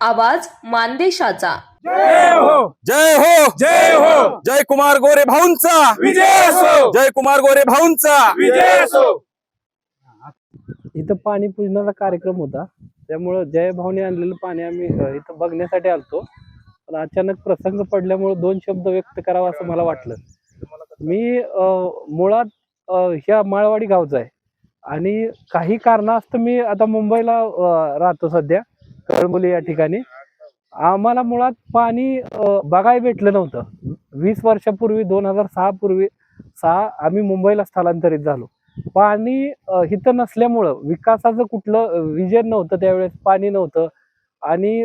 आवाज मानदेशाचा. जय हो. जय हो. जय हो. जय कुमार गोरे भाऊंचा. विजय असो. जय कुमार गोरे भाऊंचा. विजय असो. इथं पाणी पूजनाचा कार्यक्रम होता. त्यामुळं जय भाऊने आणलेलं पाणी आम्ही अ, इथं बघण्यासाठी आलतो. पण अचानक प्रसंग पडल्यामुळे दोन शब्द व्यक्त करावा असं मला वाटलं. मी अ, मुळात अ, ह्या माळवाडी गावचा आहे. आणि काही कारणास्तव मी आता मुंबईला अ, राहतो सध्या. कळमुली या ठिकाणी. आम्हाला मुळात पाणी बघाय बघायला भेटलं नव्हतं. वीस वर्षापूर्वी दोन हजार सहा पूर्वी सहा आम्ही मुंबईला स्थलांतरित झालो. पाणी इथं नसल्यामुळं विकासाचं कुठलं विजन नव्हतं त्यावेळेस पाणी नव्हतं. आणि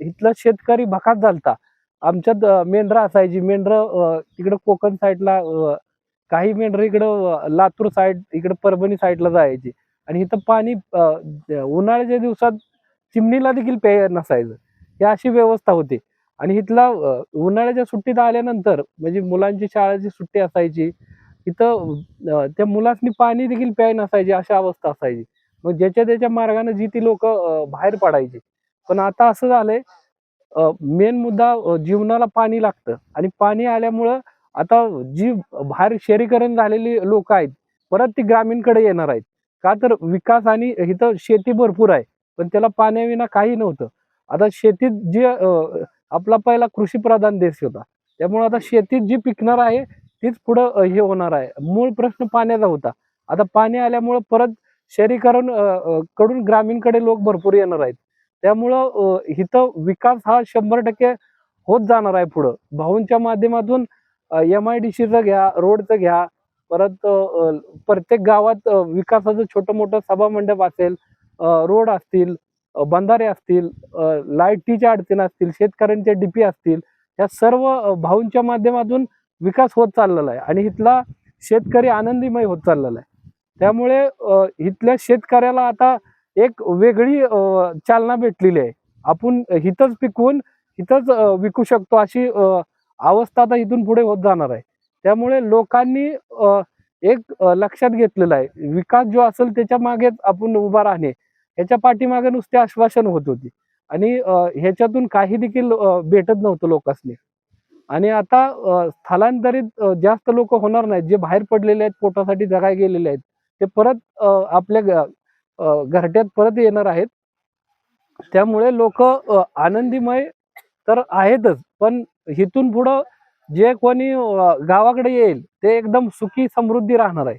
इथलं शेतकरी भकास झालता. आमच्यात अ, असायची. मेंढरं इकडं कोकण साईडला काही मेंढरं इकडं लातूर साईड इकडं परभणी साईडला जायची. आणि इथं पाणी उन्हाळ्याच्या दिवसात चिमणीला देखील पेय नसायचं. ही अशी व्यवस्था होती. आणि इथला उन्हाळ्याच्या सुट्टीत आल्यानंतर म्हणजे मुलांची शाळेची सुट्टी असायची इथं त्या मुलासनी पाणी देखील प्याय नसायची अशा अवस्था असायची. मग ज्याच्या त्याच्या मार्गाने जी ती लोक बाहेर पडायची. पण आता असं झालंय मेन मुद्दा जीवनाला पाणी लागतं. आणि पाणी आल्यामुळं आता जी बाहेर शहरीकरण झालेली लोक आहेत परत ती ग्रामीणकडे येणार आहेत. का तर विकास आणि इथं शेती भरपूर आहे. पण त्याला पाण्याविना काही नव्हतं. आता शेतीत जे आपला पहिला कृषी प्रधान देश होता. त्यामुळे आता शेतीत जी पिकणार आहे तीच पुढं हे होणार आहे. मूळ प्रश्न पाण्याचा होता. आता पाणी आल्यामुळं परत शहरीकरणकडून ग्रामीणकडे लोक भरपूर येणार आहेत. त्यामुळं इथं विकास हा शंभर टक्के होत जाणार आहे पुढं. भाऊंच्या माध्यमातून एम आय डी सीचं घ्या रोडचं घ्या. परत प्रत्येक गावात विकासाचं छोटं मोठं सभामंडप असेल रोड असतील बंधारे असतील लाईटीच्या अडचणी असतील शेतकऱ्यांचे डीपी असतील या सर्व भाऊंच्या माध्यमातून विकास होत चाललेला आहे आणि इथला शेतकरी आनंदीमय होत चाललेला आहे. त्यामुळे इथल्या शेतकऱ्याला आता एक वेगळी चालना भेटलेली आहे. आपण हिथंच पिकवून हिथंच विकू शकतो अशी अवस्था आता इथून पुढे होत जाणार आहे. त्यामुळे लोकांनी एक लक्षात घेतलेलं आहे. विकास जो असेल त्याच्या मागेच आपण उभा राहणे. ह्याच्या पाठीमागे नुसते आश्वासन होत होती. आणि ह्याच्यातून काही देखील भेटत नव्हतं लोकांनी आणि आता स्थलांतरित जास्त लोक होणार नाहीत. जे बाहेर पडलेले आहेत पोटासाठी जगाय गेलेले आहेत ते परत आपल्या घरट्यात परत येणार आहेत. त्यामुळे लोक आनंदीमय तर आहेतच. पण इथून पुढं जे कोणी गावाकडे येईल ते एकदम सुखी समृद्धी राहणार आहे.